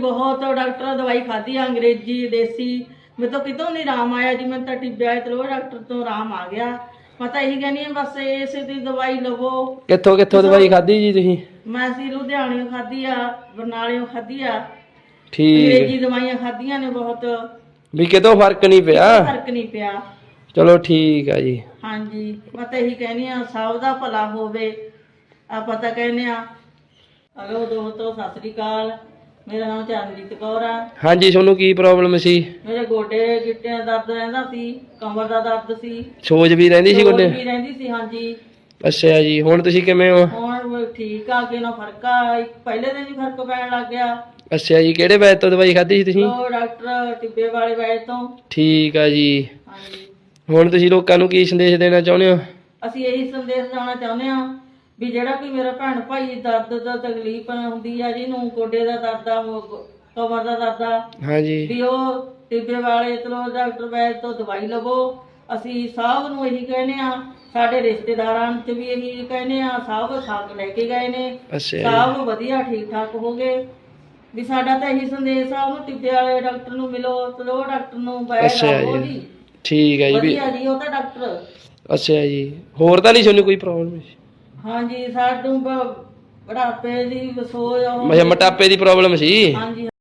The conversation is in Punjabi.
ਬਹੁਤ ਡਾਕਟਰ ਦਵਾਈ ਖਾਧੀ ਆ, ਅੰਗਰੇਜ਼ੀ ਦੇਸੀ। ਤੋਂ ਕਿਤੋਂ ਨਹੀਂ ਆਰਾਮ ਆਇਆ ਜੀ ਮੈਂ ਤਾਂ ਟਿੱਬਿਆ ਚਲੋ ਡਾਕਟਰ ਤੋਂ ਆਰਾਮ ਆ ਗਿਆ। ਮੈਂ ਤਾਂ ਇਹੀ ਕਹਿੰਦੀ ਆ ਬਸ ਇਸੇ ਦੀ ਦਵਾਈ ਲਵੋ। ਕਿੱਥੋਂ ਕਿੱਥੋਂ ਦਵਾਈ ਖਾਧੀ ਜੀ ਤੁਸੀਂ? ਮੈਂ ਸੀ ਲੁਧਿਆਣਿਓਂ ਖਾਧੀ ਆ ਬਰਨਾਲਿਓਂ ਖਾਧੀ ਆ। ਠੀਕ। ਅੰਗਰੇਜ਼ੀ ਦਵਾਈਆਂ ਖਾਧੀਆਂ ਨੇ ਬਹੁਤ। ਵੀ ਕਿਤੋਂ ਫ਼ਰਕ ਨਹੀਂ ਪਿਆ? ਫ਼ਰਕ ਨਹੀਂ ਪਿਆ। ਚਲੋ ਠੀਕ ਆ ਜੀ। ਹਾਂਜੀ ਮੈਂ ਤਾਂ ਇਹੀ ਕਹਿੰਦੀ ਆ ਸਭ ਦਾ ਭਲਾ ਹੋਵੇ। ਆਪਾਂ ਤਾਂ ਕਹਿੰਦੇ ਆ ਹਲੋ ਦੋਸਤੋ ਸਤਿ ਸ੍ਰੀ ਅਕਾਲ। ਮੇਰਾ ਨਾਮ ਚਰਨਜੀਤ ਕੌਰ ਆ। ਹਾਂਜੀ ਤੁਹਾਨੂੰ ਕੀ ਪ੍ਰੋਬਲਮ ਸੀ? ਮੇਰੇ ਗੋਡੇ ਗਿੱਟਿਆਂ ਦਾ ਦਰਦ ਰਹਿੰਦਾ ਸੀ ਕਮਰ ਦਾ ਦਰਦ ਸੀ। ਸੋਜ ਵੀ ਰਹਿੰਦੀ ਸੀ ਗੋਡੇ? ਵੀ ਰਹਿੰਦੀ ਸੀ ਹਾਂਜੀ। ਅੱਛਾ ਜੀ ਹੁਣ ਤੁਸੀਂ ਕਿਵੇਂ ਹੋ? ਹੁਣ ਠੀਕ ਆ ਅੱਗੇ ਨਾ ਫ਼ਰਕ ਆ ਪਹਿਲੇ ਦਿਨ ਹੀ ਫ਼ਰਕ ਪੈਣ ਲੱਗ ਗਿਆ। ਅੱਛਾ ਜੀ ਕਿਹੜੇ ਵੈਦ ਤੋਂ ਦਵਾਈ ਖਾਧੀ ਸੀ ਤੁਸੀਂ? ਉਹ ਡਾਕਟਰ ਟਿੱਬੇ ਵਾਲੇ ਵੈਦ ਤੋਂ। ਠੀਕ ਆ ਜੀ। ਹਾਂਜੀ। ਹੁਣ ਤੁਸੀਂ ਲੋਕਾਂ ਨੂੰ ਕੀ ਸੰਦੇਸ਼ ਦੇਣਾ ਚਾਹੁੰਦੇ ਹੋ? ਅਸੀਂ ਇਹੀ ਸੰਦੇਸ਼ ਦੇਣਾ ਚਾਹੁੰਦੇ ਹਾਂ ਵੀ ਜਿਹੜਾ ਕੋਈ ਮੇਰਾ ਭੈਣ ਭਾਈ ਦਰਦ ਦਾ ਤਕਲੀਫ ਹੁੰਦੀ ਆ ਜਿਹਨੂੰ ਗੋਡੇ ਦਾ ਦਰਦ ਆ ਕਮਰ ਦਾ ਦਰਦ ਆ ਹਾਂਜੀ। ਵੀ ਉਹ ਟਿੱਬੇ ਵਾਲੇ ਚਲੋ ਡਾਕਟਰ ਵੈਦ ਤੋਂ ਦਵਾਈ ਲਵੋ। ਅਸੀਂ ਸਭ ਨੂੰ ਇਹੀ ਕਹਿੰਦੇ ਆ ਸਾਡੇ ਰਿਸ਼ਤੇਦਾਰਾਂ ਚ ਵੀ ਇਹੀ ਕਹਿੰਦੇ ਆ ਸਭ ਸਾਥ ਲੈ ਕੇ ਗਏ ਨੇ। ਅੱਛਾ ਸਭ ਵਧੀਆ ਠੀਕ ਠਾਕ ਹੋ ਗਏ। ਵੀ ਸਾਡਾ ਤਾਂ ਇਹੀ ਸੰਦੇਸ਼ ਆ ਉਹਨੂੰ ਟਿੱਬੇ ਵਾਲੇ ਡਾਕਟਰ ਨੂੰ ਮਿਲੋ ਚਲੋ ਡਾਕਟਰ ਨੂੰ ਬੈਠ ਅੱਛਾ ਜੀ। ਜੀ। ਠੀਕ ਹੈ ਜੀ ਵੀ ਵਧੀਆ ਜੀ ਉਹ ਤਾਂ ਡਾਕਟਰ। ਅੱਛਾ ਜੀ। ਹੋਰ ਤਾਂ ਨਹੀਂ ਤੁਹਾਨੂੰ ਕੋਈ ਪ੍ਰੋਬਲਮ ਹਾਂਜੀ ਸਾਨੂੰ ਬ- ਬੁਢਾਪੇ ਦੀ ਸੋਚ ਅੱਛਾ ਮੋਟਾਪੇ ਦੀ ਪ੍ਰੋਬਲਮ ਸੀ। ਹਾਂਜੀ